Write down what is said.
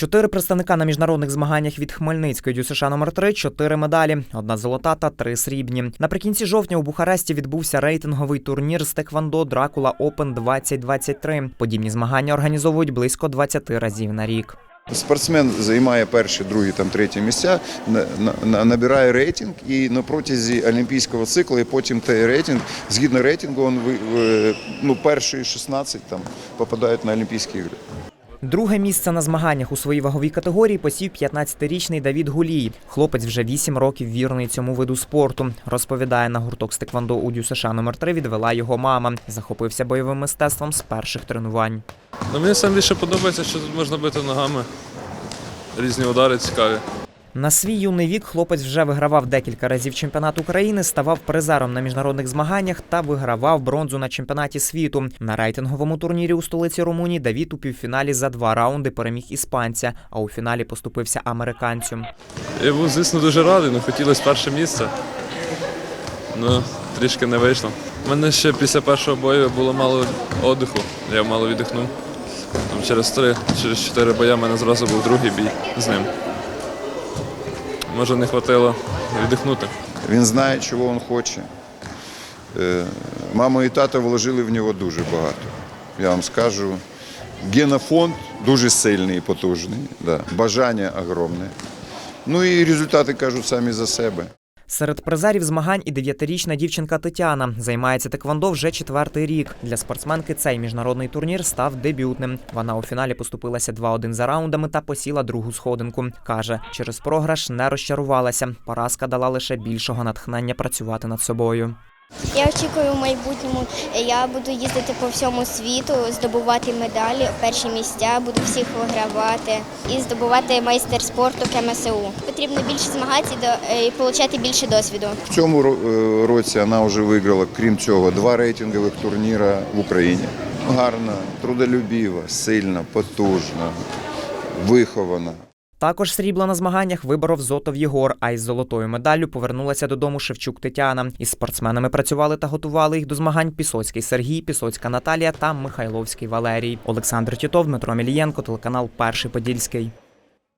Чотири представника на міжнародних змаганнях від Хмельницької ДЮСШ номер 3 чотири медалі, одна золота та три срібні. Наприкінці жовтня у Бухаресті відбувся рейтинговий турнір з Теквандо Дракула Open 2023. Подібні змагання організовують близько 20 разів на рік. Спортсмен займає перші, другі, там треті місця, на- на- набирає рейтинг і на протязі олімпійського циклу, і потім той рейтинг, згідно рейтингу, він ну, перші 16 там попадають на Олімпійські ігри. Друге місце на змаганнях у своїй ваговій категорії посів 15-річний Давід Гулій. Хлопець вже 8 років вірний цьому виду спорту. Розповідає, на гурток з Теквандо у ДЮСШ номер 3 відвела його мама. Захопився бойовим мистецтвом з перших тренувань. Ну, мені сам більше подобається, що тут можна бити ногами. Різні удари цікаві. На свій юний вік хлопець вже вигравав декілька разів чемпіонат України, ставав призером на міжнародних змаганнях та вигравав бронзу на чемпіонаті світу. На рейтинговому турнірі у столиці Румунії Давід у півфіналі за два раунди переміг іспанця, а у фіналі поступився американцю. Я був, звісно, дуже радий, але хотілося перше місце. Ну, трішки не вийшло. У мене ще після першого бою було мало оддиху, я мало віддихнув. Там через три, через чотири бої в мене зразу був другий бій з ним. Може, не вистачило віддихнути. Він знає, чого він хоче. Е, Мама і тато вложили в нього дуже багато. Я вам скажу, генофонд дуже сильний і потужний, да. бажання огромне. Ну і результати кажуть самі за себе. Серед призерів змагань і дев'ятирічна дівчинка Тетяна займається теквондо вже четвертий рік. Для спортсменки цей міжнародний турнір став дебютним. Вона у фіналі поступилася 2-1 за раундами та посіла другу сходинку. каже, через програш не розчарувалася. Поразка дала лише більшого натхнення працювати над собою. Я очікую в майбутньому, я буду їздити по всьому світу, здобувати медалі, перші місця, буду всіх вигравати і здобувати майстер спорту КМСУ. Потрібно більше змагатися до- і отримати більше досвіду. В цьому е, році вона вже виграла, крім цього, два рейтингових турніри в Україні. Гарна, трудолюбіва, сильна, потужна, вихована. Також срібло на змаганнях виборов Зотов Єгор, а із золотою медаллю повернулася додому Шевчук Тетяна. Із спортсменами працювали та готували їх до змагань Пісоцький Сергій, Пісоцька Наталія та Михайловський Валерій. Олександр Тітов, Дмитро Мілієнко, телеканал Перший Подільський.